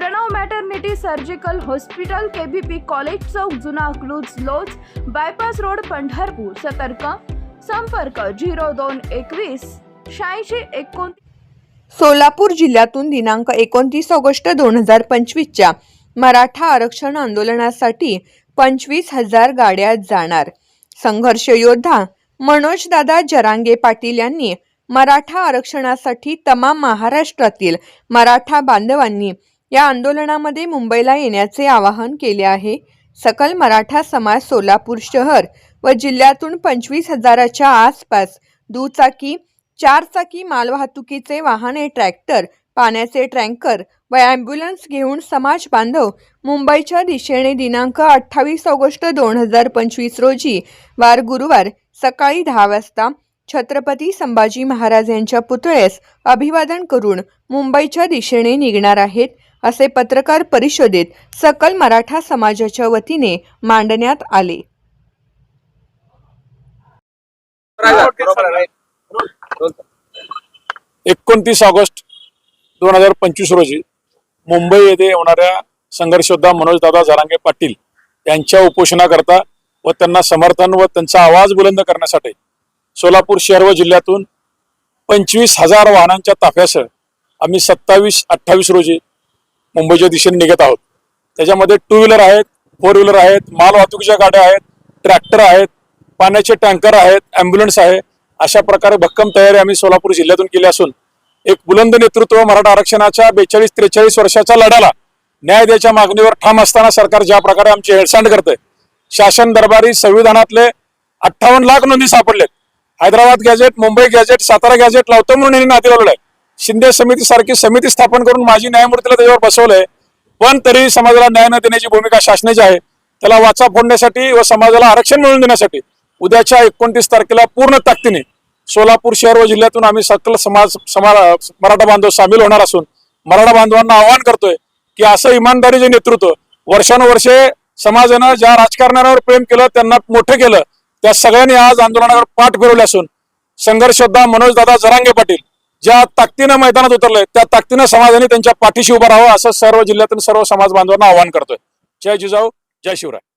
Pranav maternity surgical hospital KBP college चौक जुना अकलूज लोज bypass road Pandharpur. सतर्क. संपर्क झिरो दोन एकवीस शहाऐंशी एकोण सोलापूर जिल्ह्यातून दिनांक एकोणतीस ऑगस्ट दोन हजार पंचवीसच्या मराठा आरक्षण आंदोलनासाठी पंचवीस हजार गाड्या जाणार. संघर्ष योद्धा मनोजदादा जरांगे पाटील यांनी मराठा आरक्षणासाठी तमाम महाराष्ट्रातील मराठा बांधवांनी या आंदोलनामध्ये मुंबईला येण्याचे आवाहन केले आहे. सकल मराठा समाज सोलापूर शहर व जिल्ह्यातून पंचवीस हजाराच्या आसपास दुचाकी चारचाकी मालवाहतुकीचे वाहने ट्रॅक्टर पाण्याचे ट्रँकर व ॲम्ब्युलन्स घेऊन समाज बांधव मुंबईच्या दिशेने दिनांक अठ्ठावीस ऑगस्ट दोन हजार पंचवीस रोजी वार गुरुवार सकाळी दहा वाजता छत्रपती संभाजी महाराज यांच्या पुतळ्यास अभिवादन करून मुंबईच्या दिशेने निघणार आहेत. असे पत्रकार परिषदेत सकल मराठा समाजाच्या वतीने मांडण्यात आले. एकोणतीस ऑगस्ट दोन हजार पंचवीस रोजी मुंबई येथे होणाऱ्या संघर्षोद्धा मनोजदादा जरांगे पाटील यांच्या उपोषणाकरता व त्यांना समर्थन व त्यांचा आवाज बुलंद करण्यासाठी सोलापूर शहर व जिल्ह्यातून पंचवीस हजार वाहनांच्या ताफ्यासह आम्ही सत्तावीस अठ्ठावीस रोजी मुंबईच्या दिशेने निघत आहोत. त्याच्यामध्ये टू व्हीलर आहेत फोर व्हीलर आहेत माल वाहतुकीच्या गाड्या आहेत ट्रॅक्टर आहेत पाण्याचे टँकर आहेत ॲम्ब्युलन्स आहे. अशा प्रकारे भक्कम तयारी आम्ही सोलापूर जिल्ह्यातून केली असून एक बुलंद नेतृत्व मराठा आरक्षणाच्या बेचाळीस त्रेचाळीस वर्षाच्या लढ्याला न्याय द्यायच्या मागणीवर ठाम असताना सरकार ज्या प्रकारे आमची हेळसांड करतंय शासन दरबारी संविधानातले अठ्ठावन्न लाख नोंदी सापडलेत. Hyderabad gazette Mumbai gazette Satara gazette लावतो म्हणून यांनी नाती लावलेलं आहे शिंदे समिती सारखी समिती स्थापन करून माजी न्यायमूर्तीला त्याच्यावर बसवलंय. पण तरी समाजाला न्याय न देण्याची भूमिका शासनाची आहे. त्याला वाचा फोडण्यासाठी व समाजाला आरक्षण मिळवून देण्यासाठी उद्याच्या एकोणतीस तारखेला पूर्ण ताकदीने सोलापूर शहर व जिल्ह्यातून आम्ही सकल समाज समा मराठा बांधव सामील होणार असून मराठा बांधवांना आवाहन करतोय की असं इमानदारीचे नेतृत्व वर्षानुवर्षे समाजानं ज्या राजकारणावर प्रेम केलं त्यांना मोठं केलं त्या सगळ्यांनी आज आंदोलनावर पाठ फिरवले असून संघर्षोद्धा मनोजदादा जरांगे पाटील ज्या ताकदीनं मैदानात उतरलंय त्या ताकदीनं समाजाने त्यांच्या पाठीशी उभं राहावं असं सर्व जिल्ह्यातून सर्व समाज बांधवांना आवाहन करतोय. जय जिजाऊ जय शिवराय.